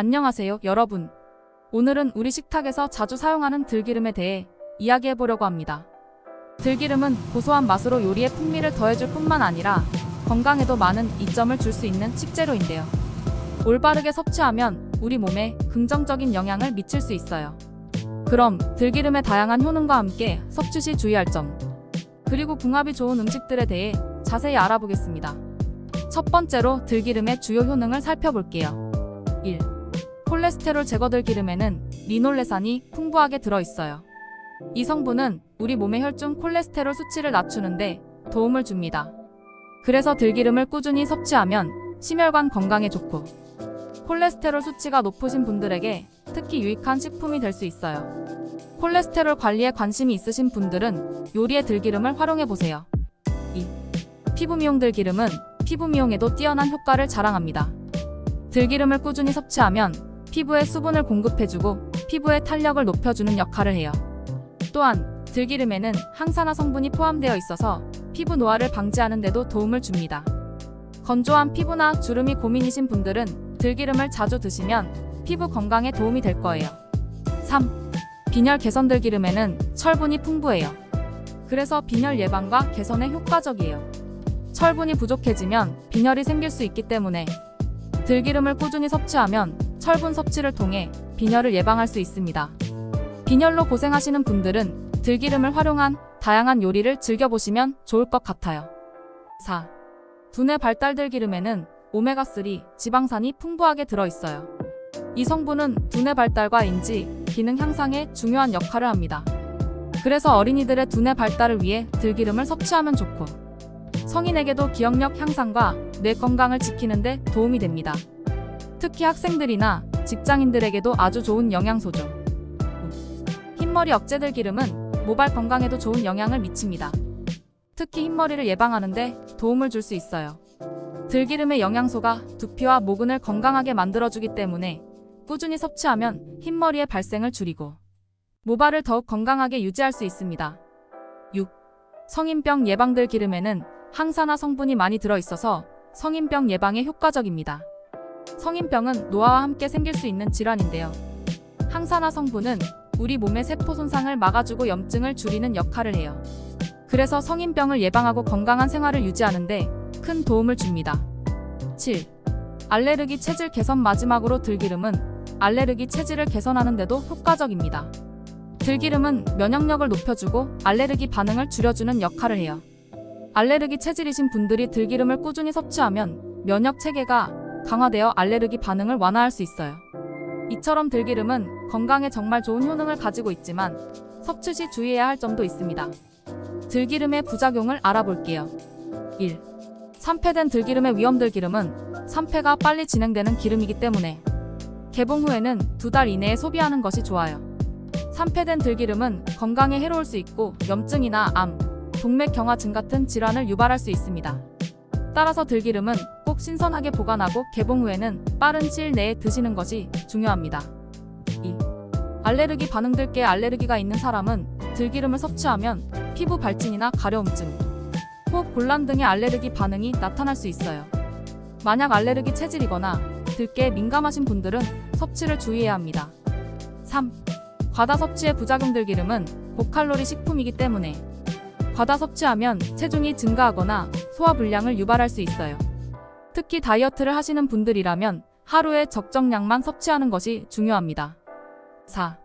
안녕하세요, 여러분. 오늘은 우리 식탁에서 자주 사용하는 들기름에 대해 이야기해 보려고 합니다. 들기름은 고소한 맛으로 요리에 풍미를 더해줄 뿐만 아니라 건강에도 많은 이점을 줄 수 있는 식재료인데요. 올바르게 섭취하면 우리 몸에 긍정적인 영향을 미칠 수 있어요. 그럼 들기름의 다양한 효능과 함께 섭취 시 주의할 점, 그리고 궁합이 좋은 음식들에 대해 자세히 알아보겠습니다. 첫 번째로 들기름의 주요 효능을 살펴볼게요. 1. 콜레스테롤 제거 들기름에는 리놀레산이 풍부하게 들어있어요. 이 성분은 우리 몸의 혈중 콜레스테롤 수치를 낮추는데 도움을 줍니다. 그래서 들기름을 꾸준히 섭취하면 심혈관 건강에 좋고 콜레스테롤 수치가 높으신 분들에게 특히 유익한 식품이 될 수 있어요. 콜레스테롤 관리에 관심이 있으신 분들은 요리에 들기름을 활용해 보세요. 2. 피부 미용 들기름은 피부 미용에도 뛰어난 효과를 자랑합니다. 들기름을 꾸준히 섭취하면 피부에 수분을 공급해주고 피부의 탄력을 높여주는 역할을 해요. 또한 들기름에는 항산화 성분이 포함되어 있어서 피부 노화를 방지하는 데도 도움을 줍니다. 건조한 피부나 주름이 고민이신 분들은 들기름을 자주 드시면 피부 건강에 도움이 될 거예요. 3. 빈혈 개선 들기름에는 철분이 풍부해요. 그래서 빈혈 예방과 개선에 효과적이에요. 철분이 부족해지면 빈혈이 생길 수 있기 때문에 들기름을 꾸준히 섭취하면 철분 섭취를 통해 빈혈을 예방할 수 있습니다. 빈혈로 고생하시는 분들은 들기름을 활용한 다양한 요리를 즐겨보시면 좋을 것 같아요. 4. 두뇌 발달 들기름에는 오메가3 지방산이 풍부하게 들어있어요. 이 성분은 두뇌 발달과 인지, 기능 향상에 중요한 역할을 합니다. 그래서 어린이들의 두뇌 발달을 위해 들기름을 섭취하면 좋고, 성인에게도 기억력 향상과 뇌 건강을 지키는 데 도움이 됩니다. 특히 학생들이나 직장인들에게도 아주 좋은 영양소죠. 흰머리 억제 들 기름은 모발 건강에도 좋은 영향을 미칩니다. 특히 흰머리를 예방하는데 도움을 줄 수 있어요. 들기름의 영양소가 두피와 모근을 건강하게 만들어주기 때문에 꾸준히 섭취하면 흰머리의 발생을 줄이고 모발을 더욱 건강하게 유지할 수 있습니다. 6. 성인병 예방 들 기름에는 항산화 성분이 많이 들어있어서 성인병 예방에 효과적입니다. 성인병은 노화와 함께 생길 수 있는 질환인데요. 항산화 성분은 우리 몸의 세포 손상을 막아주고 염증을 줄이는 역할을 해요. 그래서 성인병을 예방하고 건강한 생활을 유지하는데 큰 도움을 줍니다. 7. 알레르기 체질 개선 마지막으로 들기름은 알레르기 체질을 개선하는데도 효과적입니다. 들기름은 면역력을 높여주고 알레르기 반응을 줄여주는 역할을 해요. 알레르기 체질이신 분들이 들기름을 꾸준히 섭취하면 면역 체계가 강화되어 알레르기 반응을 완화할 수 있어요. 이처럼 들기름은 건강에 정말 좋은 효능을 가지고 있지만 섭취 시 주의해야 할 점도 있습니다. 들기름의 부작용을 알아볼게요. 1. 산패된 들기름의 위험 들기름은 산패가 빨리 진행되는 기름이기 때문에 개봉 후에는 두 달 이내에 소비하는 것이 좋아요. 산패된 들기름은 건강에 해로울 수 있고 염증이나 암, 동맥경화증 같은 질환을 유발할 수 있습니다. 따라서 들기름은 꼭 신선하게 보관하고 개봉 후에는 빠른 시일 내에 드시는 것이 중요합니다. 2. 알레르기 반응들께 알레르기가 있는 사람은 들기름을 섭취하면 피부 발진이나 가려움증, 호흡 곤란 등의 알레르기 반응이 나타날 수 있어요. 만약 알레르기 체질이거나 들깨에 민감하신 분들은 섭취를 주의해야 합니다. 3. 과다 섭취의 부작용 들기름은 고칼로리 식품이기 때문에 과다 섭취하면 체중이 증가하거나 소화 불량을 유발할 수 있어요. 특히 다이어트를 하시는 분들이라면 하루에 적정량만 섭취하는 것이 중요합니다. 4.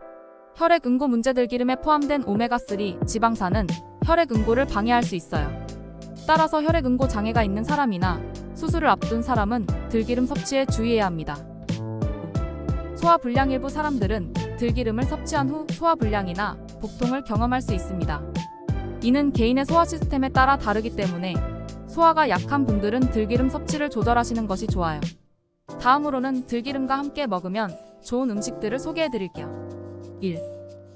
혈액 응고 문제 들 기름에 포함된 오메가3 지방산은 혈액 응고를 방해할 수 있어요. 따라서 혈액 응고 장애가 있는 사람이나 수술을 앞둔 사람은 들기름 섭취에 주의해야 합니다. 소화 불량 일부 사람들은 들기름을 섭취한 후 소화 불량이나 복통을 경험할 수 있습니다. 이는 개인의 소화 시스템에 따라 다르기 때문에 소화가 약한 분들은 들기름 섭취를 조절하시는 것이 좋아요. 다음으로는 들기름과 함께 먹으면 좋은 음식들을 소개해 드릴게요. 1.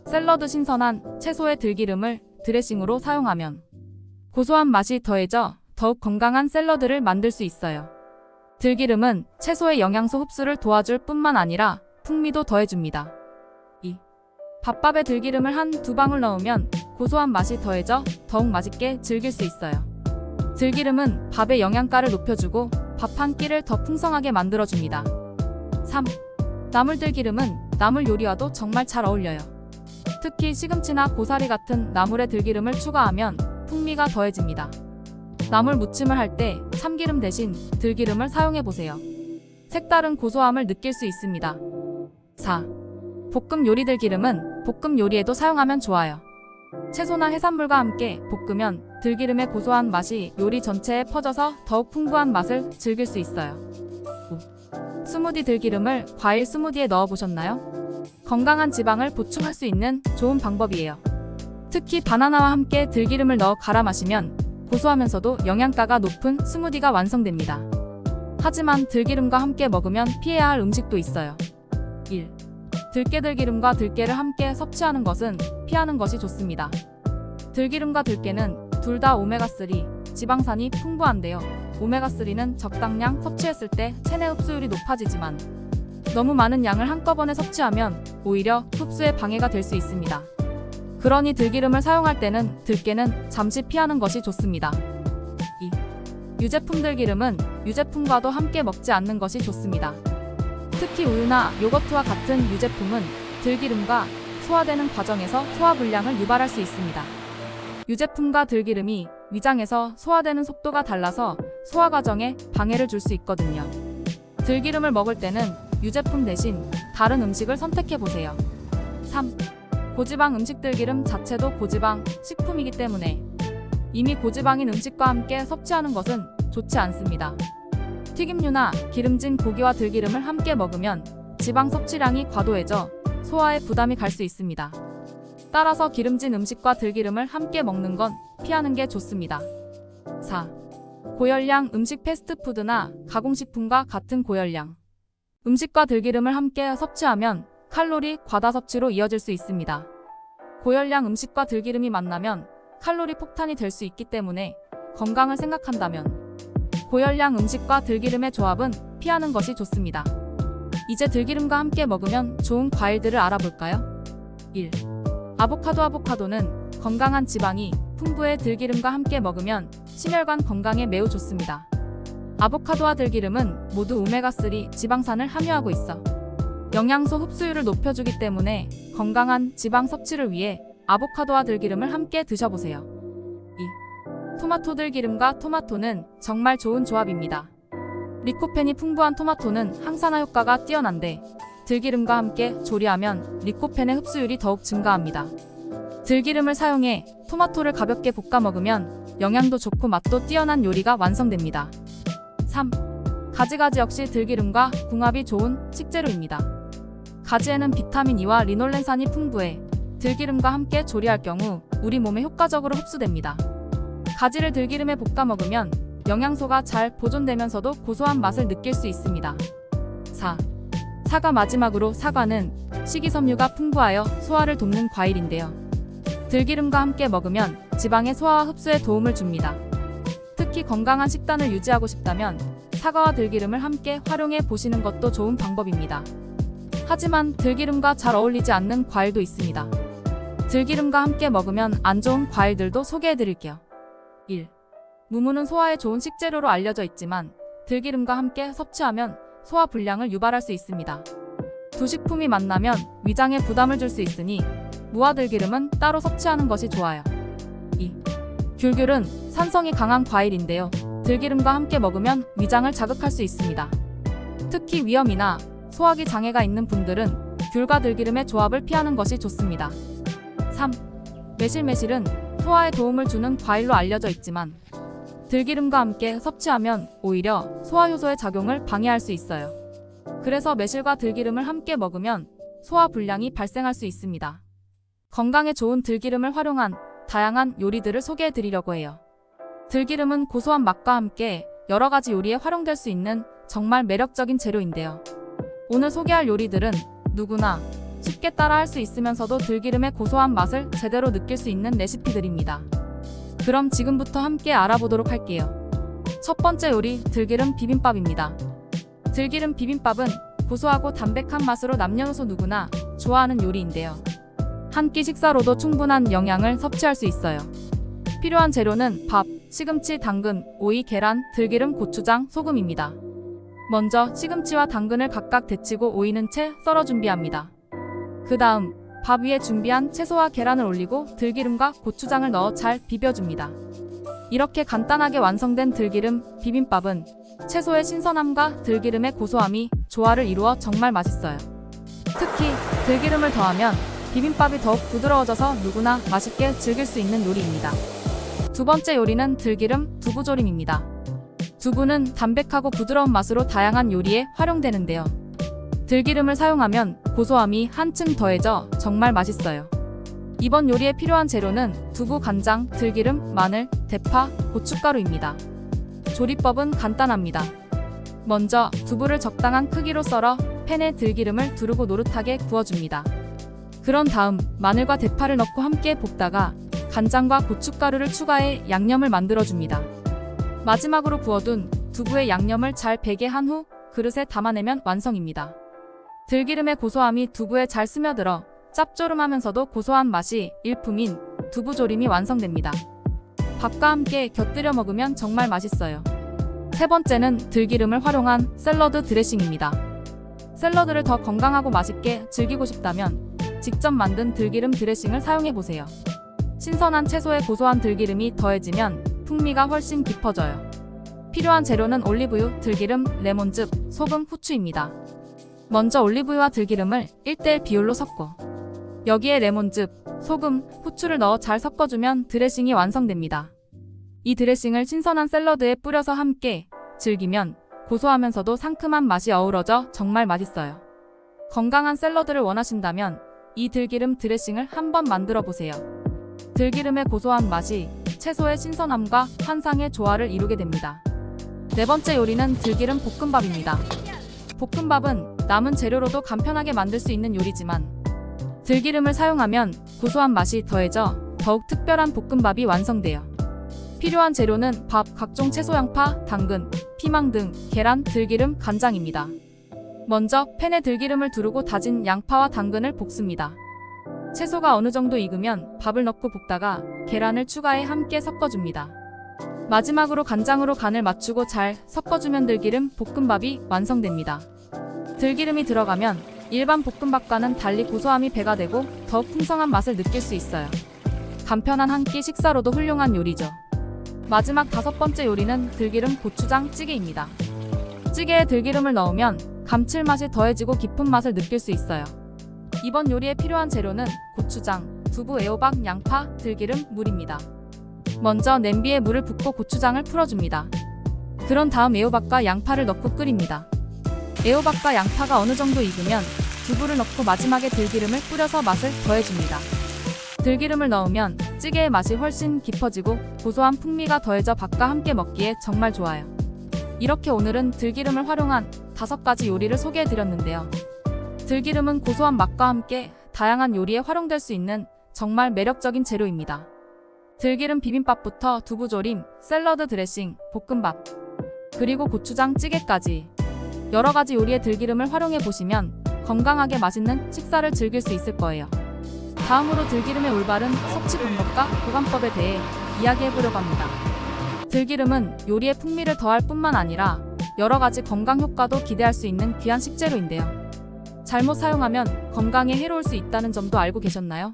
샐러드 신선한 채소의 들기름을 드레싱으로 사용하면 고소한 맛이 더해져 더욱 건강한 샐러드를 만들 수 있어요. 들기름은 채소의 영양소 흡수를 도와줄 뿐만 아니라 풍미도 더해줍니다. 2. 밥밥에 들기름을 한 두 방울 넣으면 고소한 맛이 더해져 더욱 맛있게 즐길 수 있어요. 들기름은 밥의 영양가를 높여주고 밥 한 끼를 더 풍성하게 만들어줍니다. 3. 나물 들기름은 나물 요리와도 정말 잘 어울려요. 특히 시금치나 고사리 같은 나물에 들기름을 추가하면 풍미가 더해집니다. 나물 무침을 할 때 참기름 대신 들기름을 사용해 보세요. 색다른 고소함을 느낄 수 있습니다. 4. 볶음 요리 들기름은 볶음 요리에도 사용하면 좋아요. 채소나 해산물과 함께 볶으면 들기름의 고소한 맛이 요리 전체에 퍼져서 더욱 풍부한 맛을 즐길 수 있어요. 5. 스무디 들기름을 과일 스무디에 넣어 보셨나요? 건강한 지방을 보충할 수 있는 좋은 방법이에요. 특히 바나나와 함께 들기름을 넣어 갈아 마시면 고소하면서도 영양가가 높은 스무디가 완성됩니다. 하지만 들기름과 함께 먹으면 피해야 할 음식도 있어요. 1. 들깨 들기름과 들깨를 함께 섭취하는 것은 피하는 것이 좋습니다. 들기름과 들깨는 둘 다 오메가3 지방산이 풍부한데요. 오메가3는 적당량 섭취했을 때 체내 흡수율이 높아지지만 너무 많은 양을 한꺼번에 섭취하면 오히려 흡수에 방해가 될 수 있습니다. 그러니 들기름을 사용할 때는 들깨는 잠시 피하는 것이 좋습니다. 2. 유제품 들기름은 유제품과도 함께 먹지 않는 것이 좋습니다. 특히 우유나 요거트와 같은 유제품은 들기름과 소화되는 과정에서 소화불량을 유발할 수 있습니다. 유제품과 들기름이 위장에서 소화되는 속도가 달라서 소화 과정에 방해를 줄 수 있거든요. 들기름을 먹을 때는 유제품 대신 다른 음식을 선택해 보세요. 3. 고지방 음식 들기름 자체도 고지방 식품이기 때문에 이미 고지방인 음식과 함께 섭취하는 것은 좋지 않습니다. 튀김류나 기름진 고기와 들기름을 함께 먹으면 지방 섭취량이 과도해져 소화에 부담이 갈 수 있습니다. 따라서 기름진 음식과 들기름을 함께 먹는 건 피하는 게 좋습니다. 4. 고열량 음식 패스트푸드나 가공식품과 같은 고열량 음식과 들기름을 함께 섭취하면 칼로리 과다 섭취로 이어질 수 있습니다. 고열량 음식과 들기름이 만나면 칼로리 폭탄이 될 수 있기 때문에 건강을 생각한다면 고열량 음식과 들기름의 조합은 피하는 것이 좋습니다. 이제 들기름과 함께 먹으면 좋은 과일들을 알아볼까요? 1. 아보카도 아보카도는 건강한 지방이 풍부해 들기름과 함께 먹으면 심혈관 건강에 매우 좋습니다. 아보카도와 들기름은 모두 오메가3 지방산을 함유하고 있어 영양소 흡수율을 높여주기 때문에 건강한 지방 섭취를 위해 아보카도와 들기름을 함께 드셔보세요. 2. 토마토 들기름과 토마토는 정말 좋은 조합입니다. 리코펜이 풍부한 토마토는 항산화 효과가 뛰어난데 들기름과 함께 조리하면 리코펜의 흡수율이 더욱 증가합니다. 들기름을 사용해 토마토를 가볍게 볶아 먹으면 영양도 좋고 맛도 뛰어난 요리가 완성됩니다. 3. 가지가지 역시 들기름과 궁합이 좋은 식재료입니다. 가지에는 비타민 E와 리놀렌산이 풍부해 들기름과 함께 조리할 경우 우리 몸에 효과적으로 흡수됩니다. 가지를 들기름에 볶아 먹으면 영양소가 잘 보존되면서도 고소한 맛을 느낄 수 있습니다. 4. 사과 마지막으로 사과는 식이섬유가 풍부하여 소화를 돕는 과일인데요. 들기름과 함께 먹으면 지방의 소화와 흡수에 도움을 줍니다. 특히 건강한 식단을 유지하고 싶다면 사과와 들기름을 함께 활용해 보시는 것도 좋은 방법입니다. 하지만 들기름과 잘 어울리지 않는 과일도 있습니다. 들기름과 함께 먹으면 안 좋은 과일들도 소개해 드릴게요. 1. 무무는 소화에 좋은 식재료로 알려져 있지만 들기름과 함께 섭취하면 소화 불량을 유발할 수 있습니다. 두 식품이 만나면 위장에 부담을 줄 수 있으니 무와 들기름은 따로 섭취하는 것이 좋아요. 2. 귤귤은 산성이 강한 과일인데요. 들기름과 함께 먹으면 위장을 자극할 수 있습니다. 특히 위염이나 소화기 장애가 있는 분들은 귤과 들기름의 조합을 피하는 것이 좋습니다. 3. 매실매실은 소화에 도움을 주는 과일로 알려져 있지만 들기름과 함께 섭취하면 오히려 소화 효소의 작용을 방해할 수 있어요. 그래서 매실과 들기름을 함께 먹으면 소화 불량이 발생할 수 있습니다. 건강에 좋은 들기름을 활용한 다양한 요리들을 소개해 드리려고 해요. 들기름은 고소한 맛과 함께 여러 가지 요리에 활용될 수 있는 정말 매력적인 재료인데요. 오늘 소개할 요리들은 누구나 쉽게 따라 할 수 있으면서도 들기름의 고소한 맛을 제대로 느낄 수 있는 레시피들입니다. 그럼 지금부터 함께 알아보도록 할게요. 첫 번째 요리 들기름 비빔밥입니다. 들기름 비빔밥은 고소하고 담백한 맛으로 남녀노소 누구나 좋아하는 요리인데요. 한 끼 식사로도 충분한 영양을 섭취할 수 있어요. 필요한 재료는 밥, 시금치, 당근, 오이, 계란, 들기름, 고추장, 소금입니다. 먼저 시금치와 당근을 각각 데치고 오이는 채 썰어 준비합니다. 그 다음 밥 위에 준비한 채소와 계란을 올리고 들기름과 고추장을 넣어 잘 비벼줍니다. 이렇게 간단하게 완성된 들기름 비빔밥은 채소의 신선함과 들기름의 고소함이 조화를 이루어 정말 맛있어요. 특히 들기름을 더하면 비빔밥이 더욱 부드러워져서 누구나 맛있게 즐길 수 있는 요리입니다. 두 번째 요리는 들기름 두부조림입니다. 두부는 담백하고 부드러운 맛으로 다양한 요리에 활용되는데요. 들기름을 사용하면 고소함이 한층 더해져 정말 맛있어요. 이번 요리에 필요한 재료는 두부, 간장, 들기름, 마늘, 대파, 고춧가루입니다. 조리법은 간단합니다. 먼저 두부를 적당한 크기로 썰어 팬에 들기름을 두르고 노릇하게 구워줍니다. 그런 다음 마늘과 대파를 넣고 함께 볶다가 간장과 고춧가루를 추가해 양념을 만들어줍니다. 마지막으로 구워둔 두부의 양념을 잘 배게 한 후 그릇에 담아내면 완성입니다. 들기름의 고소함이 두부에 잘 스며들어 짭조름하면서도 고소한 맛이 일품인 두부조림이 완성됩니다. 밥과 함께 곁들여 먹으면 정말 맛있어요. 세 번째는 들기름을 활용한 샐러드 드레싱입니다. 샐러드를 더 건강하고 맛있게 즐기고 싶다면 직접 만든 들기름 드레싱을 사용해 보세요. 신선한 채소에 고소한 들기름이 더해지면 풍미가 훨씬 깊어져요. 필요한 재료는 올리브유, 들기름, 레몬즙, 소금, 후추입니다. 먼저 올리브유와 들기름을 1대1 비율로 섞고 여기에 레몬즙, 소금, 후추를 넣어 잘 섞어주면 드레싱이 완성됩니다. 이 드레싱을 신선한 샐러드에 뿌려서 함께 즐기면 고소하면서도 상큼한 맛이 어우러져 정말 맛있어요. 건강한 샐러드를 원하신다면 이 들기름 드레싱을 한번 만들어 보세요. 들기름의 고소한 맛이 채소의 신선함과 환상의 조화를 이루게 됩니다. 네 번째 요리는 들기름 볶음밥입니다. 볶음밥은 남은 재료로도 간편하게 만들 수 있는 요리지만 들기름을 사용하면 고소한 맛이 더해져 더욱 특별한 볶음밥이 완성돼요. 필요한 재료는 밥, 각종 채소 양파, 당근, 피망 등 계란, 들기름, 간장입니다. 먼저 팬에 들기름을 두르고 다진 양파와 당근을 볶습니다. 채소가 어느 정도 익으면 밥을 넣고 볶다가 계란을 추가해 함께 섞어줍니다. 마지막으로 간장으로 간을 맞추고 잘 섞어주면 들기름 볶음밥이 완성됩니다. 들기름이 들어가면 일반 볶음밥과는 달리 고소함이 배가 되고 더욱 풍성한 맛을 느낄 수 있어요. 간편한 한 끼 식사로도 훌륭한 요리죠. 마지막 다섯 번째 요리는 들기름 고추장 찌개입니다. 찌개에 들기름을 넣으면 감칠맛이 더해지고 깊은 맛을 느낄 수 있어요. 이번 요리에 필요한 재료는 고추장, 두부, 애호박, 양파, 들기름, 물입니다. 먼저 냄비에 물을 붓고 고추장을 풀어줍니다. 그런 다음 애호박과 양파를 넣고 끓입니다. 애호박과 양파가 어느 정도 익으면 두부를 넣고 마지막에 들기름을 뿌려서 맛을 더해줍니다. 들기름을 넣으면 찌개의 맛이 훨씬 깊어지고 고소한 풍미가 더해져 밥과 함께 먹기에 정말 좋아요. 이렇게 오늘은 들기름을 활용한 다섯 가지 요리를 소개해드렸는데요. 들기름은 고소한 맛과 함께 다양한 요리에 활용될 수 있는 정말 매력적인 재료입니다. 들기름 비빔밥부터 두부조림, 샐러드 드레싱, 볶음밥, 그리고 고추장 찌개까지 여러 가지 요리에 들기름을 활용해 보시면 건강하게 맛있는 식사를 즐길 수 있을 거예요. 다음으로 들기름의 올바른 섭취 방법과 보관법에 대해 이야기해 보려고 합니다. 들기름은 요리의 풍미를 더할 뿐만 아니라 여러 가지 건강 효과도 기대할 수 있는 귀한 식재료인데요. 잘못 사용하면 건강에 해로울 수 있다는 점도 알고 계셨나요?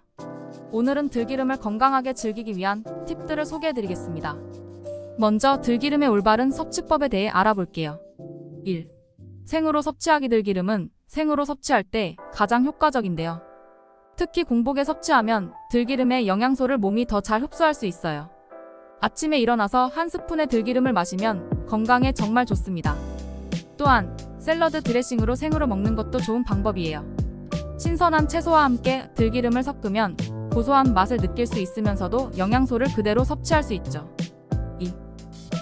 오늘은 들기름을 건강하게 즐기기 위한 팁들을 소개해 드리겠습니다. 먼저 들기름의 올바른 섭취법에 대해 알아볼게요. 1. 생으로 섭취하기 들기름은 생으로 섭취할 때 가장 효과적인데요. 특히 공복에 섭취하면 들기름의 영양소를 몸이 더 잘 흡수할 수 있어요. 아침에 일어나서 한 스푼의 들기름을 마시면 건강에 정말 좋습니다. 또한 샐러드 드레싱으로 생으로 먹는 것도 좋은 방법이에요. 신선한 채소와 함께 들기름을 섞으면 고소한 맛을 느낄 수 있으면서도 영양소를 그대로 섭취할 수 있죠. 2.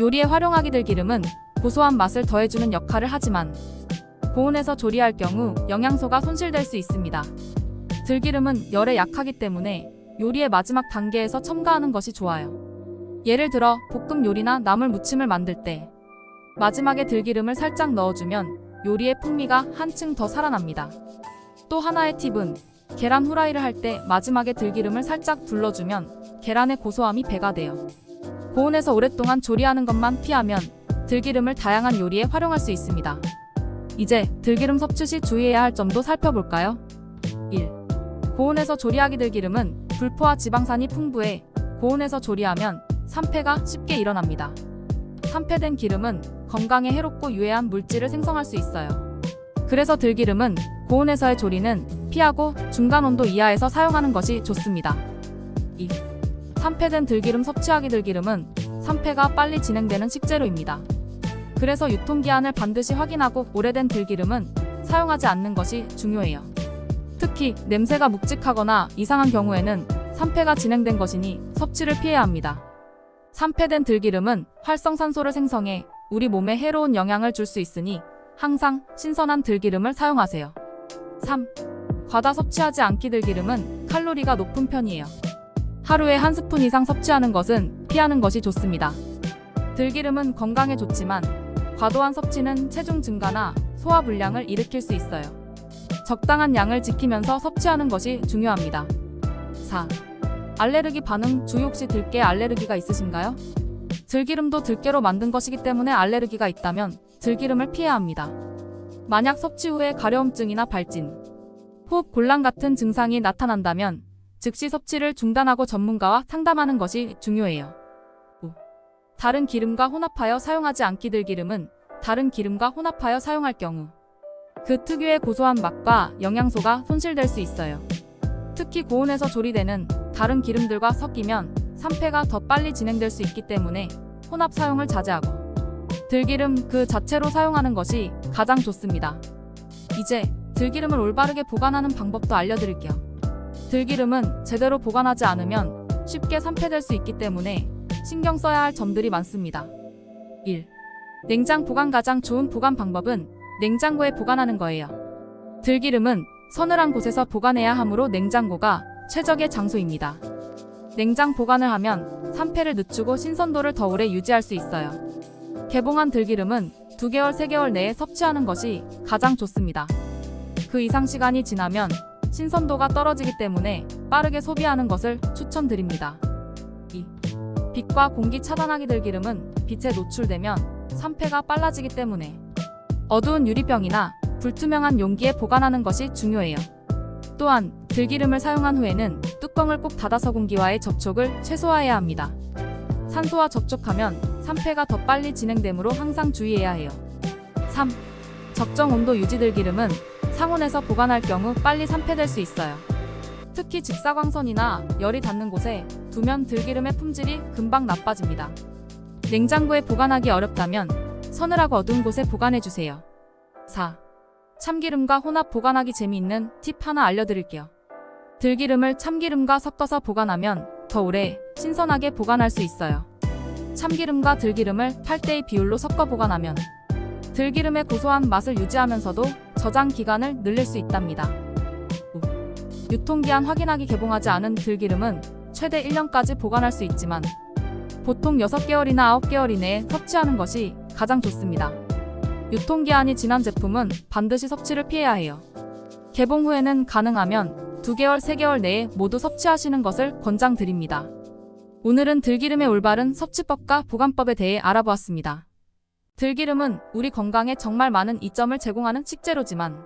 요리에 활용하기 들기름은 고소한 맛을 더해주는 역할을 하지만 고온에서 조리할 경우 영양소가 손실될 수 있습니다. 들기름은 열에 약하기 때문에 요리의 마지막 단계에서 첨가하는 것이 좋아요. 예를 들어 볶음 요리나 나물 무침을 만들 때 마지막에 들기름을 살짝 넣어주면 요리의 풍미가 한층 더 살아납니다. 또 하나의 팁은 계란 후라이를 할 때 마지막에 들기름을 살짝 둘러주면 계란의 고소함이 배가 돼요. 고온에서 오랫동안 조리하는 것만 피하면 들기름을 다양한 요리에 활용할 수 있습니다. 이제 들기름 섭취 시 주의해야 할 점도 살펴볼까요? 1. 고온에서 조리하기 들기름은 불포화 지방산이 풍부해 고온에서 조리하면 산패가 쉽게 일어납니다. 산패된 기름은 건강에 해롭고 유해한 물질을 생성할 수 있어요. 그래서 들기름은 고온에서의 조리는 피하고 중간 온도 이하에서 사용하는 것이 좋습니다. 2. 산패된 들기름 섭취하기 들기름은 산패가 빨리 진행되는 식재료입니다. 그래서 유통기한을 반드시 확인하고 오래된 들기름은 사용하지 않는 것이 중요해요. 특히 냄새가 묵직하거나 이상한 경우에는 산패가 진행된 것이니 섭취를 피해야 합니다. 산패된 들기름은 활성산소를 생성해 우리 몸에 해로운 영향을 줄 수 있으니 항상 신선한 들기름을 사용하세요. 3. 과다 섭취하지 않기 들기름은 칼로리가 높은 편이에요. 하루에 한 스푼 이상 섭취하는 것은 피하는 것이 좋습니다. 들기름은 건강에 좋지만 과도한 섭취는 체중 증가나 소화 불량을 일으킬 수 있어요. 적당한 양을 지키면서 섭취하는 것이 중요합니다. 4. 알레르기 반응 주의 혹시 들깨 알레르기가 있으신가요? 들기름도 들깨로 만든 것이기 때문에 알레르기가 있다면 들기름을 피해야 합니다. 만약 섭취 후에 가려움증이나 발진, 호흡 곤란 같은 증상이 나타난다면 즉시 섭취를 중단하고 전문가와 상담하는 것이 중요해요. 5. 다른 기름과 혼합하여 사용하지 않기 들 기름은 다른 기름과 혼합하여 사용할 경우 그 특유의 고소한 맛과 영양소가 손실될 수 있어요. 특히 고온에서 조리되는 다른 기름들과 섞이면 산패가 더 빨리 진행될 수 있기 때문에 혼합 사용을 자제하고 들기름 그 자체로 사용하는 것이 가장 좋습니다. 이제 들기름을 올바르게 보관하는 방법도 알려드릴게요. 들기름은 제대로 보관하지 않으면 쉽게 산패될 수 있기 때문에 신경 써야 할 점들이 많습니다. 1. 냉장 보관 가장 좋은 보관 방법은 냉장고에 보관하는 거예요. 들기름은 서늘한 곳에서 보관해야 하므로 냉장고가 최적의 장소입니다. 냉장 보관을 하면 산패를 늦추고 신선도를 더 오래 유지할 수 있어요. 개봉한 들기름은 2개월, 3개월 내에 섭취하는 것이 가장 좋습니다. 그 이상 시간이 지나면 신선도가 떨어지기 때문에 빠르게 소비하는 것을 추천드립니다. 2. 빛과 공기 차단하기 들기름은 빛에 노출되면 산패가 빨라지기 때문에 어두운 유리병이나 불투명한 용기에 보관하는 것이 중요해요. 또한 들기름을 사용한 후에는 뚜껑을 꼭 닫아서 공기와의 접촉을 최소화해야 합니다. 산소와 접촉하면 산패가 더 빨리 진행되므로 항상 주의해야 해요. 3. 적정 온도 유지 들기름은 상온에서 보관할 경우 빨리 산패될 수 있어요. 특히 직사광선이나 열이 닿는 곳에 두면 들기름의 품질이 금방 나빠집니다. 냉장고에 보관하기 어렵다면 서늘하고 어두운 곳에 보관해 주세요. 4. 참기름과 혼합 보관하기 재미있는 팁 하나 알려드릴게요. 들기름을 참기름과 섞어서 보관하면 더 오래 신선하게 보관할 수 있어요. 참기름과 들기름을 8대2 비율로 섞어 보관하면 들기름의 고소한 맛을 유지하면서도 저장 기간을 늘릴 수 있답니다. 우. 유통기한 확인하기 개봉하지 않은 들기름은 최대 1년까지 보관할 수 있지만 보통 6개월이나 9개월 이내에 섭취하는 것이 가장 좋습니다. 유통기한이 지난 제품은 반드시 섭취를 피해야 해요. 개봉 후에는 가능하면 2개월, 3개월 내에 모두 섭취하시는 것을 권장드립니다. 오늘은 들기름의 올바른 섭취법과 보관법에 대해 알아보았습니다. 들기름은 우리 건강에 정말 많은 이점을 제공하는 식재료지만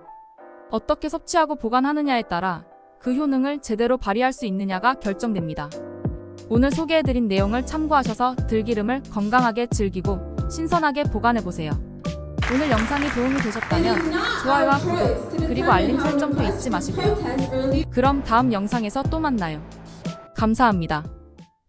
어떻게 섭취하고 보관하느냐에 따라 그 효능을 제대로 발휘할 수 있느냐가 결정됩니다. 오늘 소개해드린 내용을 참고하셔서 들기름을 건강하게 즐기고 신선하게 보관해보세요. 오늘 영상이 도움이 되셨다면 좋아요와 구독, 그리고 알림 설정도 잊지 마시고요. 그럼 다음 영상에서 또 만나요. 감사합니다.